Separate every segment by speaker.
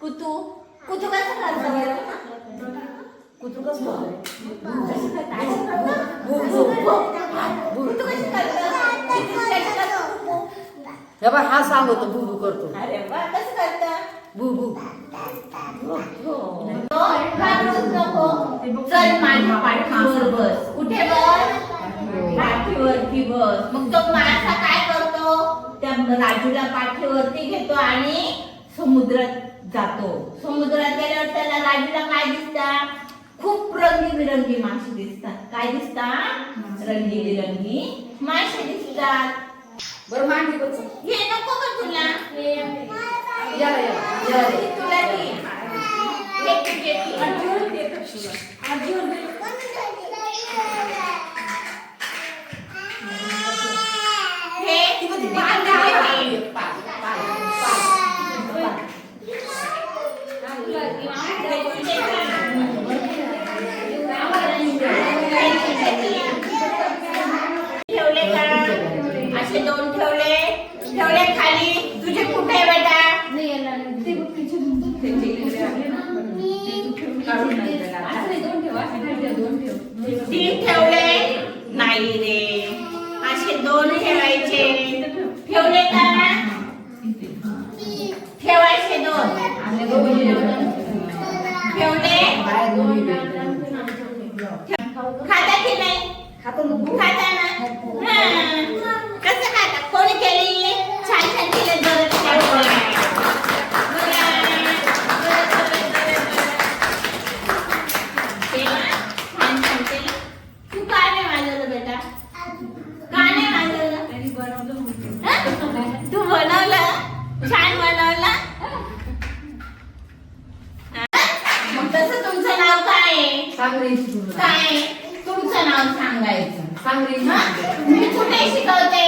Speaker 1: कुतू? कुतू कसं करतो? कुतू कसं
Speaker 2: हे बघ हा सांगतो बुबू करतो.
Speaker 1: अरे वा कसं करतं?
Speaker 2: बुबू
Speaker 1: नको. चल माझ्या पाठीवर बस. कुठे बस? पाठीवरती बस. मग तो मासा काय करतो? त्या राजूला पाठीवरती घेतो आणि समुद्रात जातो. समुद्रात गेल्यावर त्याला राजूला काय दिसतात खूप रंगीबिरंगी मासे दिसतात. काय दिसतात? रंगीबिरंगी मासे दिसतात.
Speaker 2: बरं मांडी बघ
Speaker 1: हे नको का तुला.
Speaker 2: याला ये.
Speaker 1: तुला तू, घे तू. हे बांधा आहे. ठेवले का असे दोन ठेवले ठेवले खाली तुझे कुठे आहे बेटा तीन ठेवले? नाही रे. असे दोन ठेवायचे. ठेवले का? ठेवायचे दोन. ठेवले? खाता की नाही? खाता मी कुठे शिकवते?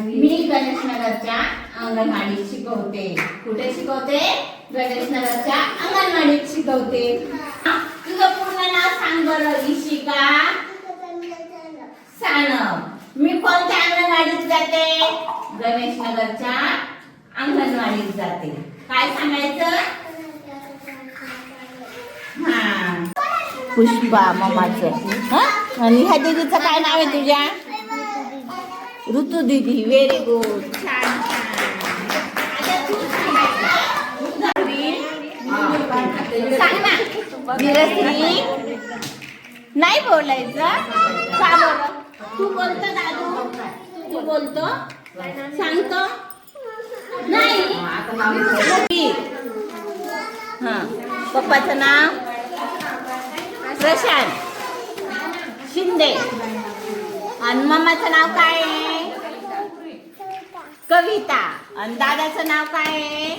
Speaker 1: मी गणेश नगरच्या अंगणवाडीत शिकवते. कुठे शिकवते? गणेश नगरच्या अंगणवाडीत शिकवते? तुझं पूर्ण नाव सांग बरं इशिका. सानप मी कोणत्या अंगणवाडीत जाते? गणेश नगरच्या अंगणवाडीत जाते. काय सांगायचं हा पुष्पा ममाचं. आणि ह्या दीदीचं काय नाव आहे तुझ्या? ऋतू दीदी व्हेरी गुड छान नाही बोलायचं. का तू बोलतो दादू. तू बोलतो. सांगतो. नाही. हा. पप्पाचं नाव? प्रशांत शिंदे. आणि मम्माचं नाव काय आहे? कविता. आणि दादाचं नाव काय आहे?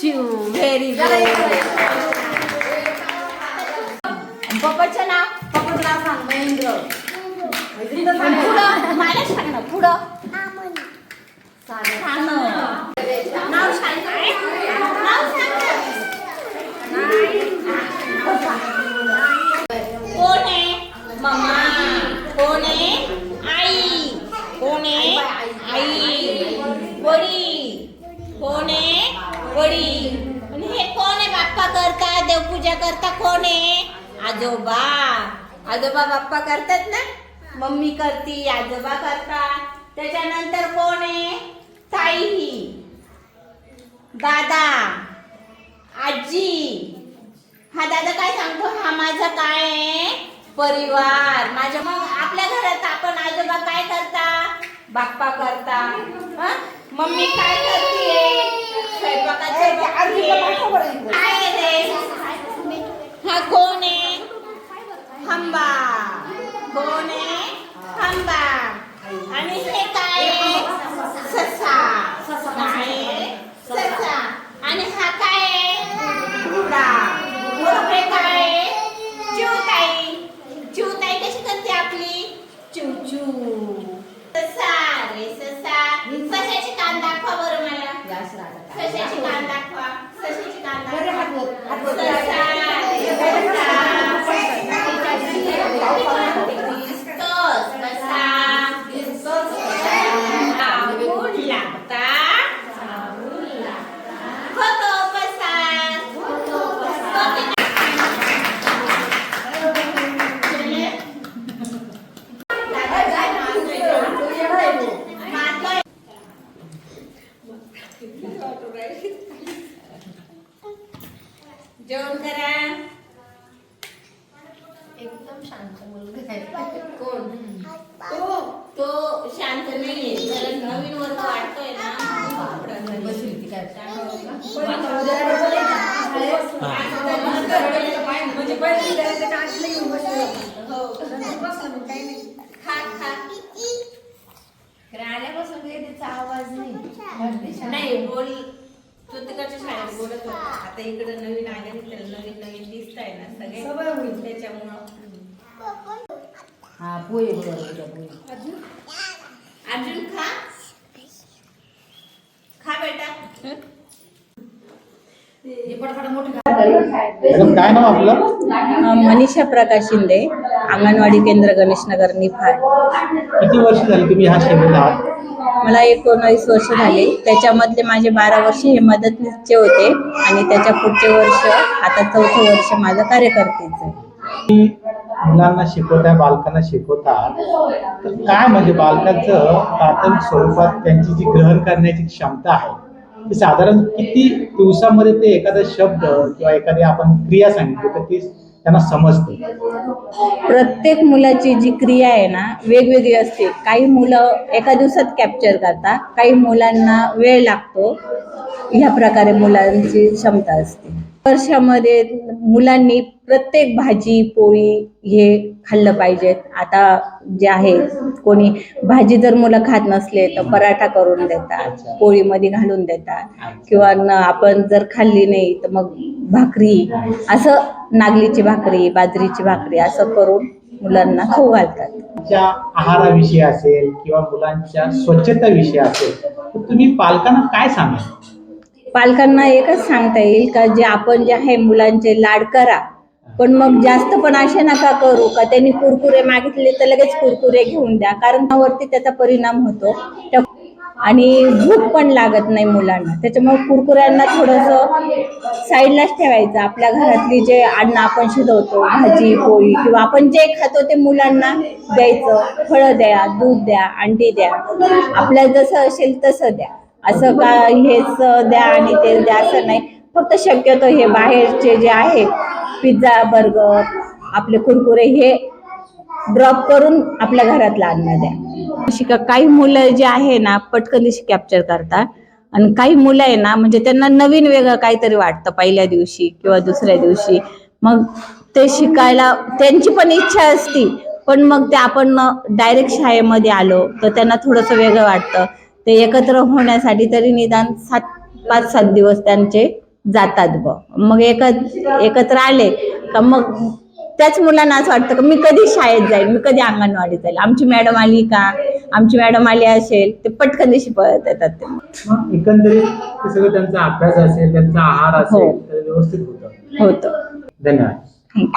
Speaker 1: शिव. व्हेरी गुड पप्पाचं नाव?
Speaker 2: पप्पाचं नाव सांग महेंद्र.
Speaker 1: पुढं? मला सांग ना पुढं? सांग. नाव सांग ना. कोण आहे मम्मा कोण आहे आई कोण आहे आई वडील कोण आहे वडील आणि हे कोण आहे बाप्पा करता देवपूजा करता कोण आहे आजोबा. आजोबा बाप्पा करतात ना? मम्मी करती आजोबा करतात. त्याच्यानंतर कोण आहे? ताई. दादा. आजी. हा दादा काय सांगतो? हा माझा काय आहे? परिवार. माझ्या मग आपल्या घरात आपण आजोबा काय करता? बाप्पा करता. हं? मम्मी काय करते? हा कोण आहे? खंबा दोन आहे खंबा आणि हे काय ससा. काय ससा. आणि हा काय घोडा. घोडे काय चिवताई. चिवताई कशी करते आपली? चिवचू
Speaker 2: ससा. रे ससा. सशाची कान दाखवा बरं मला. सशाची कान
Speaker 1: दाखवा. सशाची कान
Speaker 2: दाखवा.
Speaker 1: जेवण करा.
Speaker 2: एकदम शांत कोण?
Speaker 1: तो तो शांत नाहीये. त्याला नवीन वर्ग वाटतोय ना. बापडा बसून हो.
Speaker 2: काही नाही.
Speaker 1: खा खा.
Speaker 2: आल्यापासून काही त्याचा आवाज नाही.
Speaker 1: नाही बोल. तू तिकडच्या शाळेत बोलत होता. आता इकडे नवीन आले त्याला नवीन नवीन दिसत आहे ना सगळे.
Speaker 2: सवय होईल.
Speaker 1: त्याच्यामुळं.
Speaker 2: हा पोहे बरोबर तुझ्या पोहे.
Speaker 1: अर्जुन खा. खा बेटा.
Speaker 2: हे पटापट मोठे
Speaker 3: मॅडम काय नाव आपलं?
Speaker 1: मनीषा प्रकाश शिंदे अंगणवाडी केंद्र गणेशनगर निफाड.
Speaker 3: किती वर्ष झाली तुम्ही ह्या सेवेत आहात?
Speaker 1: मला एकोणावीस वर्ष झाले. त्याच्यामधले माझे बारा वर्ष हे मदतनीसचे होते आणि त्याच्या पुढचे वर्ष आता चौथं वर्ष माझं कार्यकर्तेचं आहे.
Speaker 3: तुम्ही मुलांना शिकवताय बालकांना शिकवता तर काय म्हणजे बालकांचं प्राथमिक स्वरूपात त्यांची जी ग्रहण करण्याची क्षमता आहे की साधारण किती दिवसामध्ये ते एखादा शब्द किंवा एखादी आपण क्रिया सांगितली तर ती त्यांना समजते?
Speaker 1: प्रत्येक मुलाची जी क्रिया आहे ना वेगवेगळी असते. काही मुलं एका दिवसात कॅप्चर करतात काही मुलांना वेळ लागतो ह्या प्रकारे मुलांची क्षमता असते. वर्षामध्ये मुलांनी प्रत्येक भाजी पोळी हे खाल्लं पाहिजेत. आता जे आहे कोणी भाजी जर मुलं खात नसले तर पराठा करून देतात पोळीमध्ये घालून देतात. किंवा आपण जर खाल्ली नाही तर मग भाकरी असं नागलीची भाकरी बाजरीची भाकरी असं करून मुलांना खाऊ घालतात.
Speaker 3: आहाराविषयी असेल किंवा मुलांच्या स्वच्छतेविषयी असेल तर तुम्ही पालकांना काय सांगाल?
Speaker 1: पालकांना एकच सांगता येईल का जे आपण जे आहे मुलांचे लाड करा पण मग जास्त पण असे नका करू का त्यांनी कुरकुरे मागितले तर लगेच कुरकुरे घेऊन द्या कारण त्यावरती त्याचा परिणाम होतो. आणि भूक पण लागत नाही मुलांना त्याच्यामुळे कुरकुऱ्यांना थोडंसं साईडलाच ठेवायचं. आपल्या घरातली जे अन्न आपण शिजवतो भाजी पोळी किंवा आपण जे खातो ते मुलांना द्यायचं. फळं द्या दूध द्या अंडी द्या. आपल्याला जसं असेल तसं द्या. असं का हेच द्या आणि ते द्या असं नाही. फक्त शक्यतो हे बाहेरचे जे आहे पिझ्झा बर्गर आपले कुरकुरे हे ड्रॉप करून आपल्या घरातला अन्न द्या. शिका काही मुलं जे आहे ना पटकन कॅप्चर करतात. आणि काही मुलं आहे ना म्हणजे त्यांना नवीन वेगळं काहीतरी वाटतं पहिल्या दिवशी किंवा दुसऱ्या दिवशी. मग ते शिकायला त्यांची पण इच्छा असती. पण मग ते आपण डायरेक्ट शाळेमध्ये आलो तर त्यांना थोडंसं वेगळं वाटतं. ते एकत्र होण्यासाठी तरी निदान सात पाच सात दिवस त्यांचे जातात ब. मग एक एकत्र आले का मग त्याच मुलांना असं वाटतं की मी कधी शाळेत जाईल मी कधी अंगणवाडीत जाईल? आमची मॅडम आली का? आमची मॅडम आली असेल ते पटकन दिवशी पळत येतात ते.
Speaker 3: मग एकंदरीत ते सगळं त्यांचा अभ्यास असेल त्यांचा आहार
Speaker 1: हो.
Speaker 3: असेल तर व्यवस्थित होतं.
Speaker 1: होतं.
Speaker 3: धन्यवाद.